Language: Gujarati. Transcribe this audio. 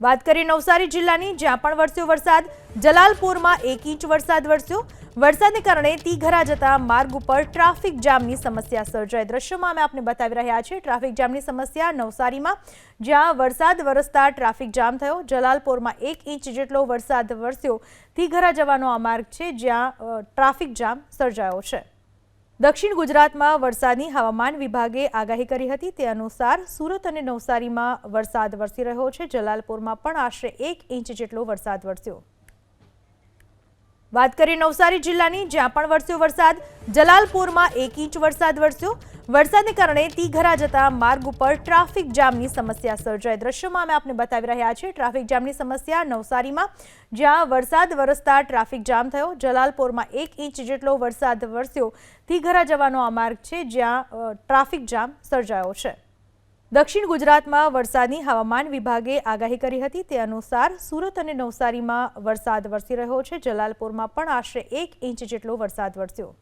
વાત કરીએ નવસારી જિલ્લાની, જ્યાં પણ વરસ્યો વરસાદ, જલાલપુરમાં એક ઇંચ વરસાદ વરસ્યો. વરસાદને કારણે તીઘરા જતા માર્ગ ઉપર ટ્રાફિક જામની સમસ્યા સર્જાઈ. દ્રશ્યોમાં અમે આપને બતાવી રહ્યા છીએ ટ્રાફિક જામની સમસ્યા નવસારીમાં, જ્યાં વરસાદ વરસતા ટ્રાફિક જામ થયો. જલાલપુરમાં એક ઇંચ જેટલો વરસાદ વરસ્યો. તીઘરા જવાનો આ માર્ગ છે, જ્યાં ટ્રાફિક જામ સર્જાયો છે. દક્ષિણ ગુજરાતમાં વરસાદની હવામાન વિભાગે આગાહી કરી હતી. તે અનુસાર સુરત અને નવસારીમાં વરસાદ વરસી રહ્યો છે. જલાલપુરમાં પણ આશરે એક ઇંચ જેટલો વરસાદ વરસ્યો. વાત કરીએ નવસારી જિલ્લાની, જ્યાં પણ વરસ્યો વરસાદ, જલાલપુરમાં એક ઇંચ વરસાદ વરસ્યો. વરસાદને કારણે તીઘરા જતા માર્ગ ઉપર ટ્રાફિક જામની સમસ્યા સર્જાય દ્રશ્યોમાં અમે આપને બતાવી રહ્યા છીએ, ટ્રાફિક જામની સમસ્યા નવસારીમાં, જ્યાં વરસાદ વરસતા ટ્રાફિક જામ થયો. જલાલપુરમાં એક ઇંચ જેટલો વરસાદ વરસ્યો. તીઘરા જવાનો આ માર્ગ છે, જ્યાં ટ્રાફિક જામ સર્જાયો છે. દક્ષિણ ગુજરાતમાં વરસાદની હવામાન વિભાગે આગાહી કરી હતી. તે અનુસાર સુરત અને નવસારીમાં વરસાદ વરસી રહ્યો છે. જલાલપુરમાં પણ આશરે એક ઇંચ જેટલો વરસાદ વરસ્યો.